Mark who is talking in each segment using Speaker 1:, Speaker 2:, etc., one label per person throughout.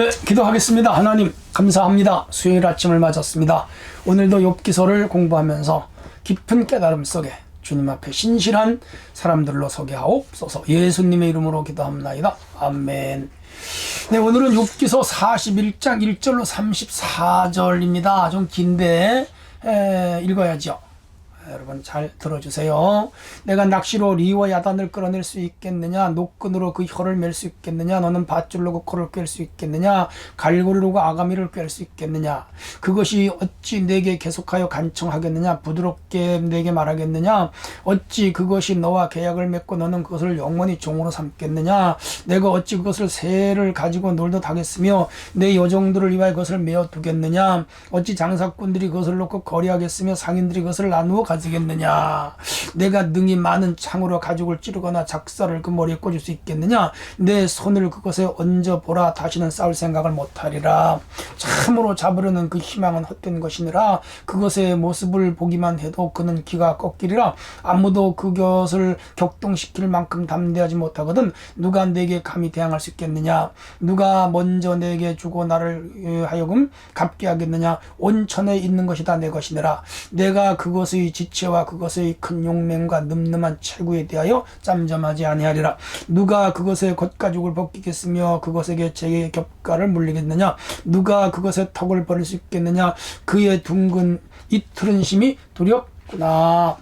Speaker 1: 네, 기도하겠습니다. 하나님, 감사합니다. 수요일 아침을 맞았습니다. 오늘도 욥기서를 공부하면서 깊은 깨달음 속에 주님 앞에 신실한 사람들로 서게 하옵소서. 예수님의 이름으로 기도합나이다. 아멘. 네, 오늘은 욥기서 41장 1절로 34절입니다. 좀 긴데 에, 읽어야죠. 여러분 잘 들어주세요. 내가 낚시로 리와 야단을 끌어낼 수 있겠느냐? 노끈으로 그 혀를 맬 수 있겠느냐? 너는 밧줄로 그 코를 꿰 수 있겠느냐? 갈고리로 그 아가미를 꿰 수 있겠느냐? 그것이 어찌 내게 계속하여 간청하겠느냐? 부드럽게 내게 말하겠느냐? 어찌 그것이 너와 계약을 맺고 너는 그것을 영원히 종으로 삼겠느냐? 내가 어찌 그것을 새를 가지고 놀듯 하겠으며 내 여종들을 위하여 그것을 메어 두겠느냐? 어찌 장사꾼들이 그것을 놓고 거리하겠으며 상인들이 그것을 나누어 가지 겠느냐? 내가 능히 많은 창으로 가죽을 찌르거나 작사를 그 머리에 꽂을 수 있겠느냐? 내 손을 그것에 얹어 보라 다시는 싸울 생각을 못하리라. 참으로 잡으려는 그 희망은 헛된 것이니라. 그것의 모습을 보기만 해도 그는 기가 꺾이리라. 아무도 그것을 격동시킬 만큼 담대하지 못하거든 누가 내게 감히 대항할 수 있겠느냐? 누가 먼저 내게 주고 나를 하여금 갚게 하겠느냐? 온천에 있는 것이 다 내 것이니라. 내가 그것의 지 체와 그것의 큰 용맹과 늠름한 체구에 대하여 짬점하지 아니하리라. 누가 그것의 겉가죽을 벗기겠으며 그것에게 제 겹가를 물리겠느냐? 누가 그것의 턱을 버릴 수 있겠느냐? 그의 둥근 이틀은 심이 두렵구나.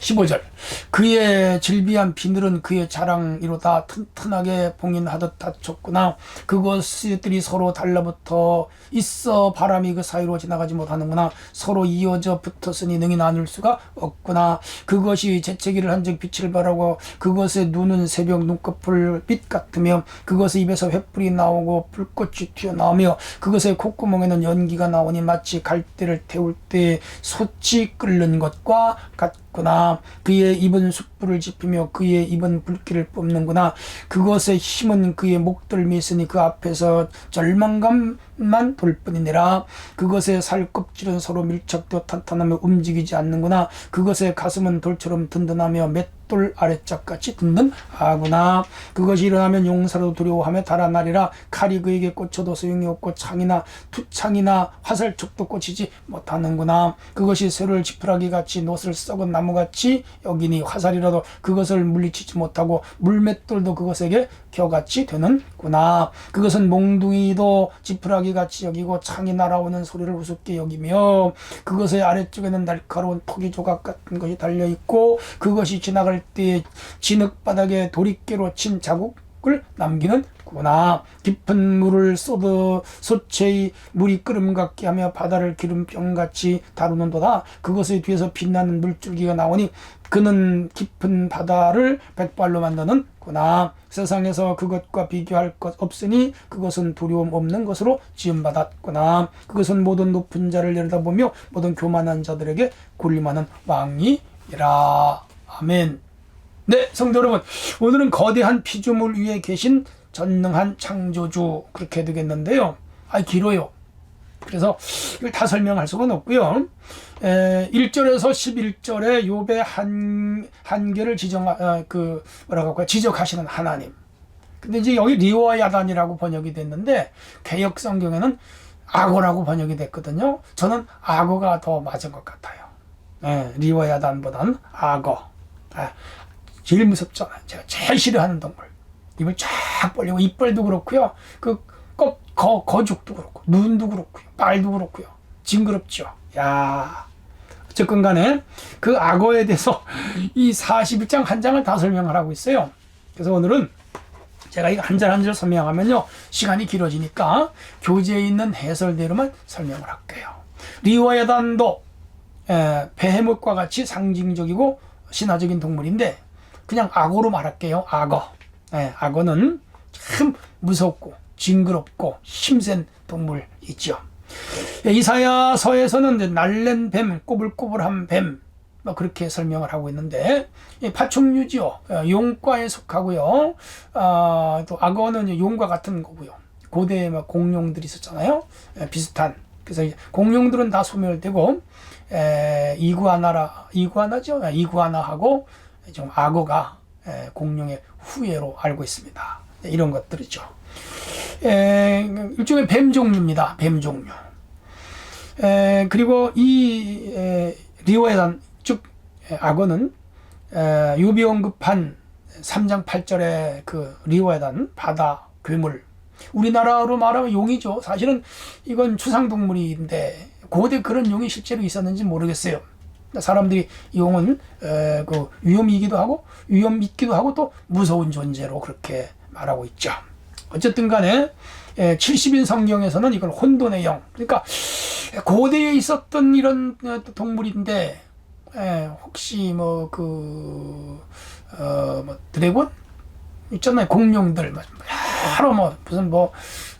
Speaker 1: 15절 그의 질비한 비늘은 그의 자랑이로다 튼튼하게 봉인하듯 다쳤구나. 그것들이 서로 달라붙어 있어 바람이 그 사이로 지나가지 못하는구나. 서로 이어져 붙었으니 능히 나눌 수가 없구나. 그것이 재채기를 한적 빛을 발하고 그것의 눈은 새벽 눈꺼풀 빛 같으며 그것의 입에서 횃불이 나오고 불꽃이 튀어나오며 그것의 콧구멍에는 연기가 나오니 마치 갈대를 태울 때 솥이 끓는 것과 같구나. 그의 입은 숯불을 지피며 그의 입은 불길을 뿜는구나. 그것의 힘은 그의 목덜미 있으니 그 앞에서 절망감만 돌 뿐이니라. 그것의 살껍질은 서로 밀착되어 탄탄하며 움직이지 않는구나. 그것의 가슴은 돌처럼 든든하며 맷 돌 아래짝같이 든든하구나. 그것이 일어나면 용사로 두려워하며 달아나리라. 칼이 그에게 꽂혀도 소용이 없고 창이나 투창이나 화살촉도 꽂히지 못하는구나. 그것이 쇠를 지푸라기 같이 노을 썩은 나무같이 여기니 화살이라도 그것을 물리치지 못하고 물맷돌도 그것에게 겨같이 되는구나. 그것은 몽둥이도 지푸라기 같이 여기고 창이 날아오는 소리를 우습게 여기며 그것의 아래쪽에는 날카로운 토기 조각 같은 것이 달려 있고 그것이 지나갈 때 진흙 바닥에 도리깨로 친 자국 을 남기는 구나 깊은 물을 쏟아 소체의 물이 끓음 같게 하며 바다를 기름병같이 다루는도다. 그것의 뒤에서 빛나는 물줄기가 나오니 그는 깊은 바다를 백발로 만드는 구나. 세상에서 그것과 비교할 것 없으니 그것은 두려움 없는 것으로 지음받았구나. 그것은 모든 높은 자를 내려다보며 모든 교만한 자들에게 군림하는 왕이라. 아멘. 네 성도 여러분. 오늘은 거대한 피조물 위에 계신 전능한 창조주 그렇게 되겠는데요. 아 길어요. 그래서 이걸 다 설명할 수는 없고요. 에, 1절에서 11절에 욥의 한 한계를 지정 어, 그 뭐라고 할까 지적하시는 하나님. 근데 이제 여기 리와 야단이라고 번역이 됐는데 개역 성경에는 악어라고 번역이 됐거든요. 저는 악어가 더 맞은 것 같아요. 예, 리와 야단보다는 악어. 아, 제일 무섭잖아요. 제가 제일 싫어하는 동물. 입을 쫙 벌리고 이빨도 그렇고요. 그 거, 거, 거죽도 그렇고 눈도 그렇고요. 발도 그렇고요. 징그럽죠. 야. 어쨌건 간에 그 악어에 대해서 이 41장 한 장을 다 설명을 하고 있어요. 그래서 오늘은 제가 이거 한 절 한 절 설명하면요. 시간이 길어지니까 교재에 있는 해설대로만 설명을 할게요. 리와야단도 베헤못과 같이 상징적이고 신화적인 동물인데 그냥 악어로 말할게요. 악어. 예, 악어는 참 무섭고 징그럽고 힘센 동물이죠. 예, 이사야서에서는 날랜 뱀, 꼬불꼬불한 뱀, 뭐 그렇게 설명을 하고 있는데 파충류지요. 어, 용과에 속하고요. 아, 또 악어는 용과 같은 거고요. 고대에 막 공룡들이 있었잖아요. 예, 비슷한. 그래서 공룡들은 다 소멸되고 에, 이구아나라 이구아나죠. 예, 이구아나하고 좀 악어가 공룡의 후예로 알고 있습니다. 네, 이런 것들이죠. 에, 일종의 뱀 종류입니다. 뱀 종류. 에, 그리고 이 에, 리오에단 즉 에, 악어는 에, 유비 언급한 3장 8절의 그 리오에단 바다 괴물 우리나라로 말하면 용이죠. 사실은 이건 추상동물인데 고대 그런 용이 실제로 있었는지 모르겠어요. 사람들이 용은 에, 그 위험이기도 하고 위험 있기도 하고 또 무서운 존재로 그렇게 말하고 있죠. 어쨌든 간에 에, 70인 성경에서는 이걸 혼돈의 영 그러니까 고대에 있었던 이런 어, 동물인데 에, 혹시 뭐그 어, 뭐 드래곤? 있잖아요. 공룡들. 뭐 여러 뭐 무슨 뭐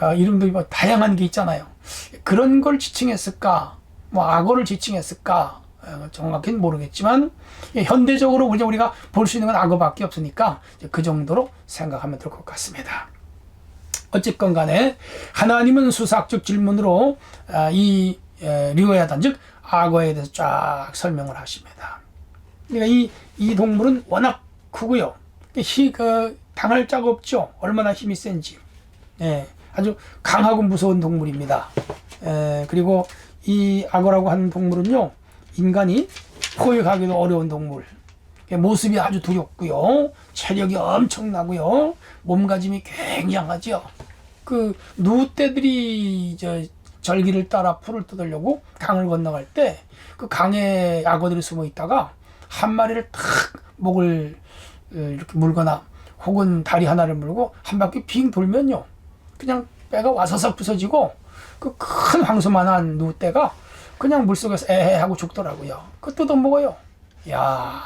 Speaker 1: 아, 이름도 뭐 다양한 게 있잖아요. 그런 걸 지칭했을까? 뭐 악어를 지칭했을까? 어, 정확히는 모르겠지만 예, 현대적으로 우리가 우리가 볼 수 있는 건 악어밖에 없으니까 이제 그 정도로 생각하면 될 것 같습니다. 어쨌건 간에 하나님은 수사학적 질문으로 아, 이 리오야단 즉 악어에 대해서 쫙 설명을 하십니다. 그러니까 이, 이 동물은 워낙 크고요. 히, 그, 당할 자가 없죠. 얼마나 힘이 센지. 예, 아주 강하고 무서운 동물입니다. 에, 그리고 이 악어라고 하는 동물은요, 인간이 포획하기도 어려운 동물. 모습이 아주 두렵고요. 체력이 엄청나고요. 몸가짐이 굉장하죠. 그 누떼들이 저 절기를 따라 풀을 뜯으려고 강을 건너갈 때 그 강에 악어들이 숨어 있다가 한 마리를 탁 목을 어, 이렇게 물거나 혹은 다리 하나를 물고 한 바퀴 빙 돌면요. 그냥 배가 와서서 부서지고 그 큰 황소만한 누떼가 그냥 물속에서 에헤 하고 죽더라고요. 그 뜯어 먹어요. 야,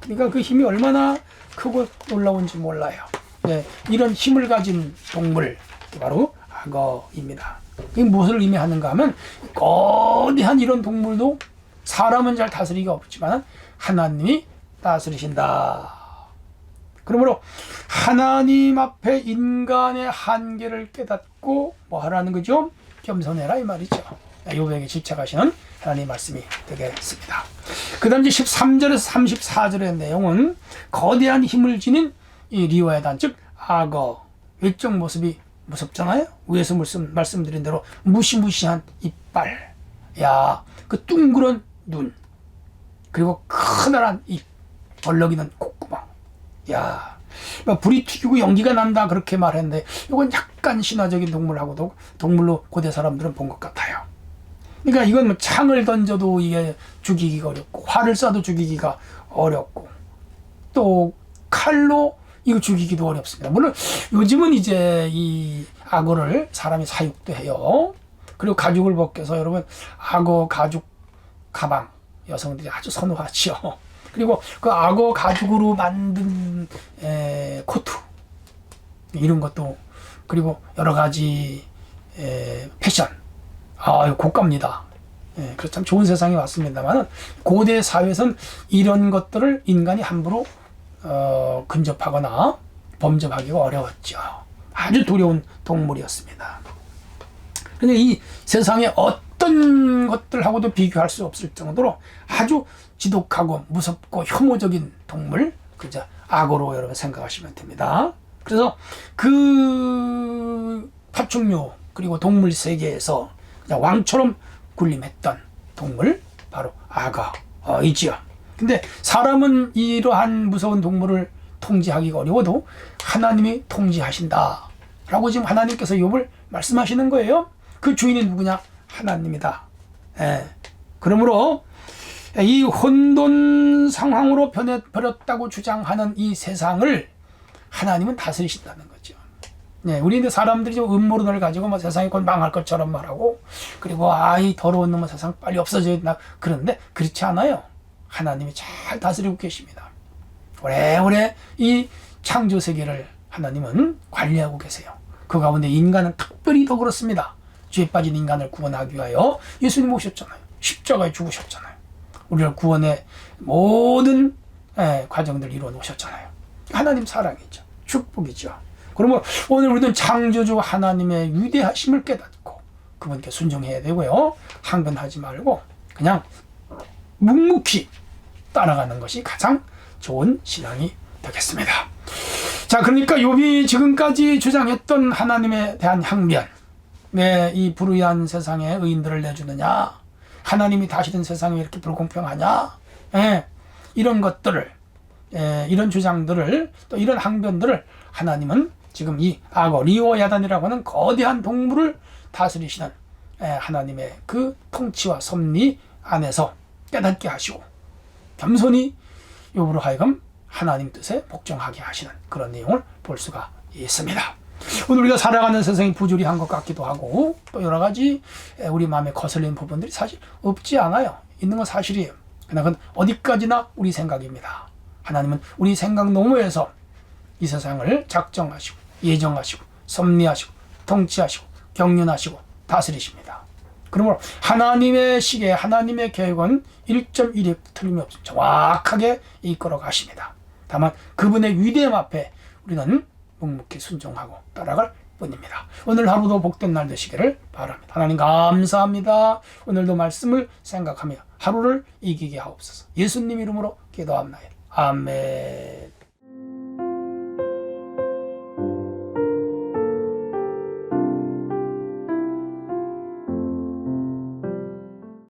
Speaker 1: 그러니까 그 힘이 얼마나 크고 놀라운지 몰라요. 네, 이런 힘을 가진 동물 바로 악어입니다. 이게 무엇을 의미하는가 하면 거대한 이런 동물도 사람은 잘 다스리기가 없지만 하나님이 다스리신다. 그러므로 하나님 앞에 인간의 한계를 깨닫고 뭐 하라는 거죠? 겸손해라 이 말이죠. 요백에 집착하시는 하나님 말씀이 되겠습니다. 그 다음 이제 13절에서 34절의 내용은 거대한 힘을 지닌 이 리와의 단, 즉 악어, 외적 모습이 무섭잖아요? 위에서 말씀, 말씀드린 대로 무시무시한 이빨, 야, 그 둥그런 눈, 그리고 커다란 입, 벌럭이는 콧구멍, 야, 뭐 불이 튀기고 연기가 난다 그렇게 말했는데 이건 약간 신화적인 동물하고도 동물로 고대 사람들은 본 것 같아요. 그러니까 이건 뭐 창을 던져도 이게 죽이기가 어렵고 활을 쏴도 죽이기가 어렵고 또 칼로 이거 죽이기도 어렵습니다. 물론 요즘은 이제 이 악어를 사람이 사육도 해요. 그리고 가죽을 벗겨서 여러분 악어 가죽 가방 여성들이 아주 선호하죠. 그리고 그 악어 가죽으로 만든 에, 코트 이런 것도 그리고 여러 가지 에, 패션 아 고가입니다. 예, 그래서 참 좋은 세상이 왔습니다만 고대 사회에선 이런 것들을 인간이 함부로 어, 근접하거나 범접하기가 어려웠죠. 아주 두려운 동물이었습니다. 근데 이 세상에 어떤 것들하고도 비교할 수 없을 정도로 아주 지독하고 무섭고 혐오적인 동물, 그저 악어로 여러분 생각하시면 됩니다. 그래서 그 파충류 그리고 동물 세계에서 왕처럼 군림했던 동물 바로 악어이지요. 근데 사람은 이러한 무서운 동물을 통제하기가 어려워도 하나님이 통제하신다 라고 지금 하나님께서 욥을 말씀하시는 거예요. 그 주인이 누구냐? 하나님이다. 예. 그러므로 이 혼돈 상황으로 변해 버렸다고 주장하는 이 세상을 하나님은 다스리신다는 거죠. 네, 우리 사람들이 좀 음모론을 가지고 뭐 세상이 곧 망할 것처럼 말하고 그리고 아이 더러운 놈은 세상 빨리 없어져야 된다 그런데 그렇지 않아요. 하나님이 잘 다스리고 계십니다. 오래오래 이 창조 세계를 하나님은 관리하고 계세요. 그 가운데 인간은 특별히 더 그렇습니다. 죄에 빠진 인간을 구원하기 위하여 예수님 오셨잖아요. 십자가에 죽으셨잖아요. 우리를 구원의 모든 예, 과정들 이루어 놓으셨잖아요. 하나님 사랑이죠. 축복이죠. 그러면 오늘 우리는 창조주 하나님의 위대하심을 깨닫고 그분께 순종해야 되고요. 항변하지 말고 그냥 묵묵히 따라가는 것이 가장 좋은 신앙이 되겠습니다. 자, 그러니까 욥이 지금까지 주장했던 하나님에 대한 항변, 네, 이 불의한 세상에 의인들을 내주느냐, 하나님이 다시는 세상이 이렇게 불공평하냐, 예, 이런 것들을, 예, 이런 주장들을 또 이런 항변들을 하나님은 지금 이 악어 리오야단이라고 하는 거대한 동물을 다스리시는 예, 하나님의 그 통치와 섭리 안에서 깨닫게 하시고 겸손히 욥으로 하여금 하나님 뜻에 복종하게 하시는 그런 내용을 볼 수가 있습니다. 오늘 우리가 살아가는 세상이 부조리한 것 같기도 하고 또 여러 가지 우리 마음에 거슬리는 부분들이 사실 없지 않아요. 있는 건 사실이에요. 그러나 그건 어디까지나 우리 생각입니다. 하나님은 우리 생각 너머에서 이 세상을 작정하시고 예정하시고 섭리하시고 통치하시고 경륜하시고 다스리십니다. 그러므로 하나님의 시계, 하나님의 계획은 1.1획 틀림없이 정확하게 이끌어 가십니다. 다만 그분의 위대함 앞에 우리는 묵묵히 순종하고 따라갈 뿐입니다. 오늘 하루도 복된 날 되시기를 바랍니다. 하나님 감사합니다. 오늘도 말씀을 생각하며 하루를 이기게 하옵소서. 예수님 이름으로 기도합나이다. 아멘.